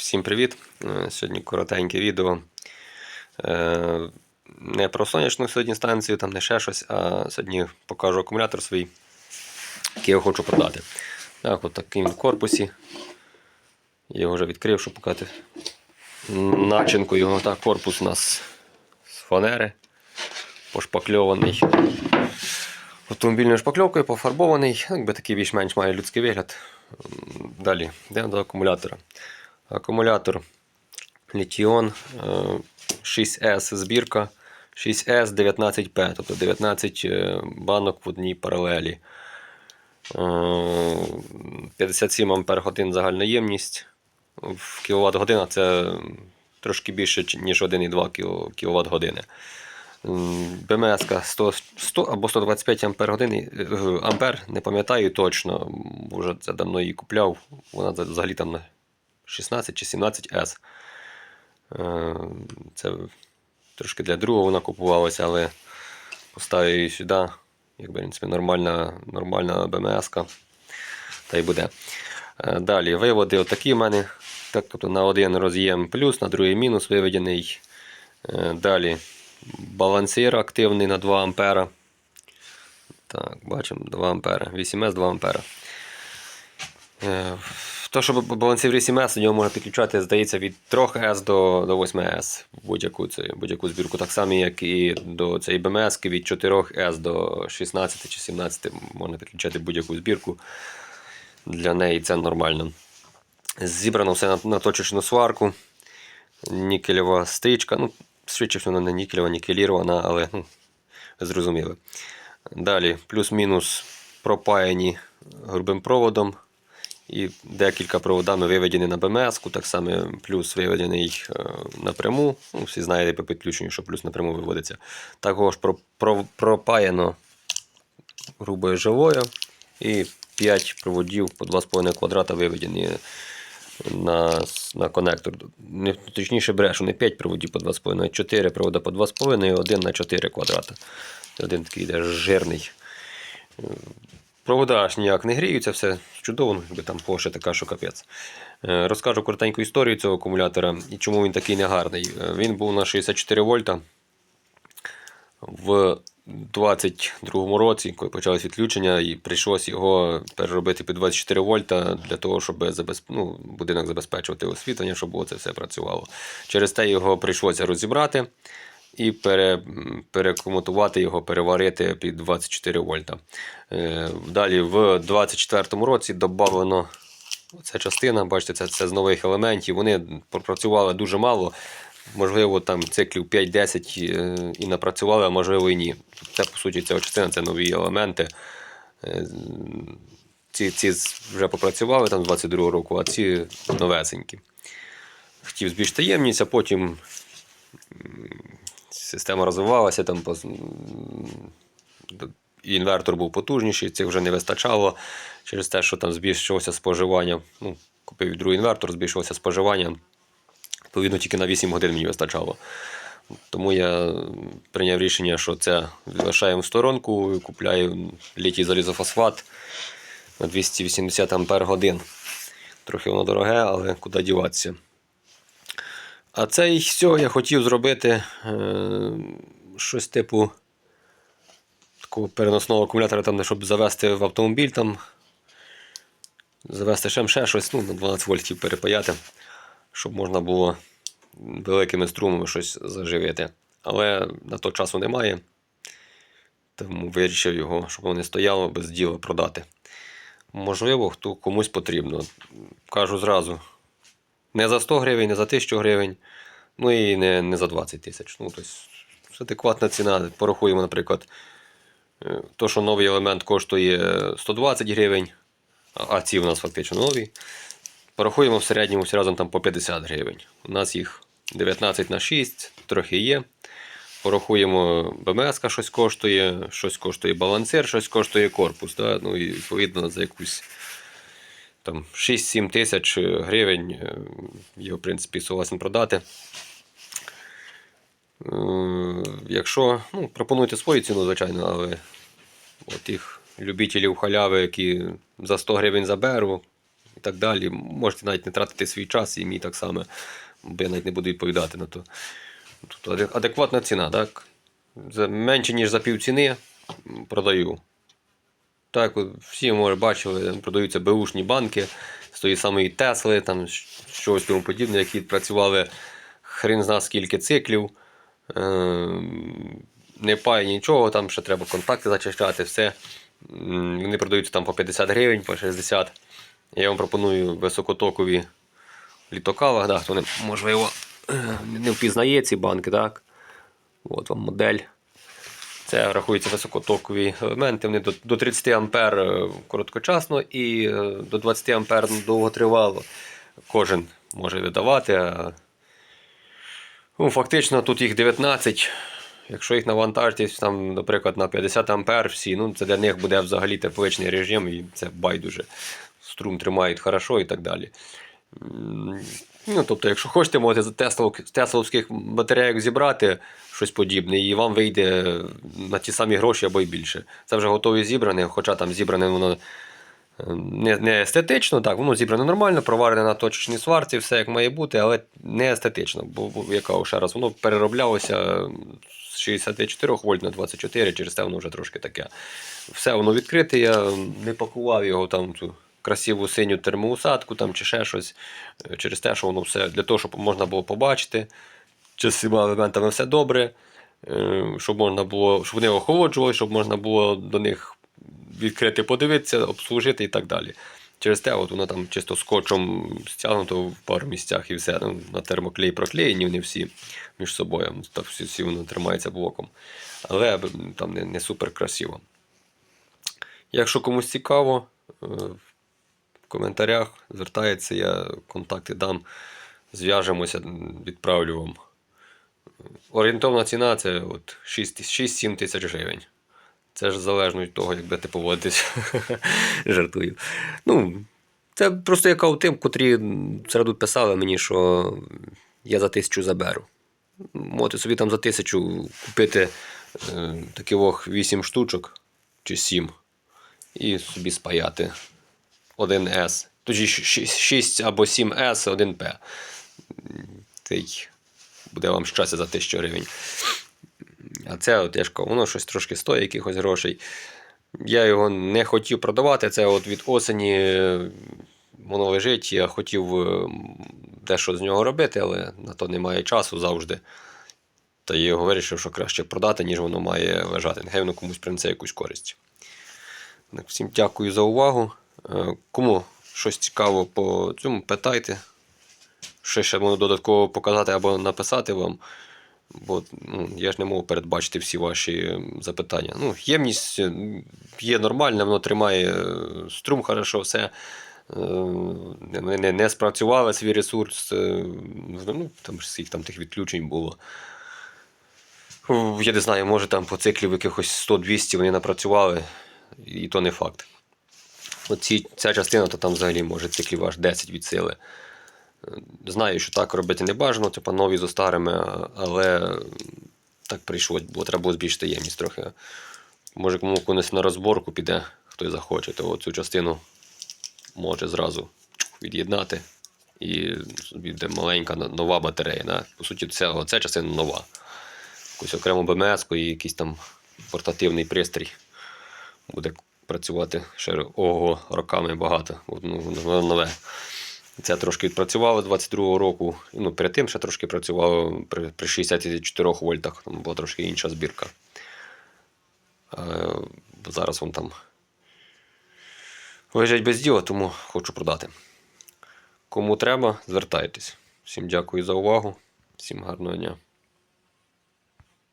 Всім привіт! Е, Сьогодні коротеньке відео. Е, Не про сонячну сьогодні станцію, там не ще щось, а сьогодні покажу акумулятор свій, який я хочу продати. Так, от в корпусі. Я його вже відкрив, щоб показати начинку його. Так, корпус у нас з фанери, пошпакльований. Автомобільною шпакльовкою, пофарбований, якби такий більш-менш має людський вигляд. Далі, йдемо до акумулятора. Акумулятор Lithion 6S збірка 6S 19P, тобто 19 е, банок в одній паралелі. Е, 57 Ампер годин загальна ємність. В кВт година це трошки більше, ніж 1,2 кВт години. БМС 100, 100 або 125 ампер години, е, ампер, не пам'ятаю точно, бо вже це давно її купляв. Вона взагалі там 16 чи 17 s Е, Це трошки для другого вона купувалася, але поставив її сюди. Якби, в принципі, нормальна, нормальна БМС. Та й буде. Е, Далі виводи отакі в мене. Так, тобто на один роз'єм плюс, на другий мінус виведений. Е, Далі балансир активний на 2 ампера. Так, бачимо 2 ампера. 8С 2 ампера. То, щоб балансир 8С, до нього можна підключати, здається, від 3С до, до 8С будь-яку, будь-яку збірку. Так само, як і до цієї БМС від 4С до 16 чи 17 можна підключати будь-яку збірку. Для неї це нормально. Зібрано все на, на точечну сварку. Нікельова стрічка. Ну, всього вона не нікельова, нікелірована, але ну, зрозуміло. Далі, плюс-мінус пропаяні грубим проводом. І декілька проводами виведені на БМС, так само плюс виведений е, напряму. Ну, всі знаєте по підключенню, що плюс напряму виводиться. Також про, про, пропаяно грубою живою. І 5 проводів по 2,5 квадрата виведені на, на конектор. Не, точніше брешу, не 5 проводів по 2,5, а 4 провода по 2,5 і один на 4 квадрата. Один такий йде жирний. Провода аж ніяк не гріються, все чудово, ну, якби там Porsche така, що капець. Е, Розкажу коротеньку історію цього акумулятора і чому він такий негарний. Е, Він був на 64 вольта. В 22-му році, коли почалось відключення, і прийшлось його переробити під 24 вольта для того, щоб забез... ну, будинок забезпечувати освітлення, щоб це все працювало. Через те його прийшлося розібрати і пере... перекомутувати його, переварити під 24 вольта. Е, Далі в 24-му році додано ця частина, бачите, це, це з нових елементів. Вони пропрацювали дуже мало. Можливо, там циклів 5-10 е, і напрацювали, а можливо і ні. Це, по суті, ця частина це нові елементи. Е, Ці, ці вже попрацювали там з 22 року, а ці новесенькі. Хотів збільшити ємність, а потім система розвивалася, там інвертор був потужніший, цих вже не вистачало через те, що там збільшилося споживання. Ну, купив другий інвертор, збільшилося споживання. Відповідно, тільки на 8 годин мені вистачало. Тому я прийняв рішення, що це залишаємо в сторонку купляю літій залізофосфат на 280 ампер годин. Трохи воно дороге, але куди діватися. А це цей все я хотів зробити е, щось типу такого переносного акумулятора, там, щоб завести в автомобіль, там, завести ще, ще щось, ну, на 12 вольтів перепаяти, щоб можна було великими струмами щось заживити. Але на то часу немає. Тому вирішив його, щоб воно не стояло без діла продати. Можливо, хто комусь потрібно. Кажу зразу. Не за 100 гривень, не за 1000 гривень, ну і не, не за 20 тисяч. Ну, тобто, адекватна ціна. Порахуємо, наприклад, е, то, що новий елемент коштує 120 гривень, а ці у нас фактично нові. Порахуємо в середньому всі разом там по 50 гривень. У нас їх 19 на 6, трохи є. Порахуємо, БМС щось коштує, щось коштує балансир, щось коштує корпус. Да? Ну, і відповідно за якусь там 6-7 тисяч гривень е, його, в принципі, согласен продати. Е, Якщо ну, пропонуйте свою ціну, звичайно, але от тих любителів халяви, які за 100 гривень заберу, і так далі. Можете навіть не тратити свій час і мій так само, бо я навіть не буду відповідати на то. Аде- адекватна ціна, так? Менше, ніж за пів ціни продаю. Так, всі, може, бачили, продаються беушні банки з тої самої Тесли, там щось тому подібне, які працювали хрен зна скільки циклів. Ем, Не пає нічого, там ще треба контакти зачищати, все. Вони продаються там по 50 гривень, по 60. Я вам пропоную високотокові літокава, да, хто не, можливо не впізнає ці банки, так? От вам модель. Це рахується високотокові елементи. Вони до, до 30 ампер е, короткочасно і е, до 20 ампер довготривало. Кожен може видавати. Ну, фактично тут їх 19. Якщо їх навантажити, там, наприклад, на 50 ампер всі, ну це для них буде взагалі тепличний режим, і це байдуже. Струм тримають хорошо і так далі. Ну, тобто, якщо хочете, можете з тесловських батарейок зібрати щось подібне, і вам вийде на ті самі гроші або й більше. Це вже готові зібране, хоча там зібране воно е, не, не естетично, так, воно зібране нормально, проварене на точечній сварці, все як має бути, але не естетично. Бо, яка ще раз, воно перероблялося з 64 вольт на 24, через це воно вже трошки таке. Все воно відкрите, я не пакував його там. Цю красиву синю термоусадку там, чи ще щось. Е, Через те, що воно все для того, щоб можна було побачити, чи з всіма елементами все добре, е, щоб можна було, щоб вони охолоджували, щоб можна було до них відкрити, подивитися, обслужити і так далі. Через те, от воно там чисто скотчем стягнуто в пару місцях і все. Ну, на термоклей проклеєні вони всі між собою. Так всі, всі воно тримається блоком. Але там не, не супер красиво. Якщо комусь цікаво, е, коментарях звертається, я контакти дам, зв'яжемося, відправлю вам. Орієнтовна ціна це от 6 6-7 тисяч гривень. Це ж залежно від того, як будете поводитись. Жартую. Ну, це просто яка у тим, котрі середу писали мені, що я за тисячу заберу. Можете собі там за тисячу купити е, таких 8 штучок чи 7 і собі спаяти 1С. Тоді 6 або 7С, 1П. Цей буде вам щастя за 1000 гривень. А це, от, я воно щось трошки стоїть якихось грошей. Я його не хотів продавати. Це от від осені е, воно лежить. Я хотів е, дещо з нього робити, але на то немає часу завжди. Та я його вирішив, що краще продати, ніж воно має лежати. Нехай воно комусь принесе якусь користь. Всім дякую за увагу. Е, Кому щось цікаво по цьому, питайте. Що ще можу додатково показати або написати вам. Бо ну, я ж не можу передбачити всі ваші ем, запитання. Ну, ємність е, є нормальна, воно тримає е, струм хорошо, все. Е, Не, не, не спрацювали свій ресурс. е, Ну, там скільки там тих відключень було. Я не знаю, може там по циклів якихось 100-200 вони напрацювали, і то не факт. Оці, ця частина, то там взагалі може циклів аж 10 від сили. Знаю, що так робити не бажано, типа нові зо старими, але так прийшлось, бо треба було збільшити ємність трохи. Може, кому комусь на розборку піде, хтось захоче, то цю частину може зразу від'єднати. І буде маленька нова батарея. Да? По суті, це, ця частина нова. Якусь окрему БМС і якийсь там портативний пристрій буде працювати ще ого, роками багато. Ну, нове. Це трошки відпрацювало 22-го року. Ну, перед тим ще трошки працювало при, при 64 вольтах. Там була трошки інша збірка. Е, зараз вон там лежать без діла, тому хочу продати. Кому треба, звертайтесь. Всім дякую за увагу. Всім гарного дня.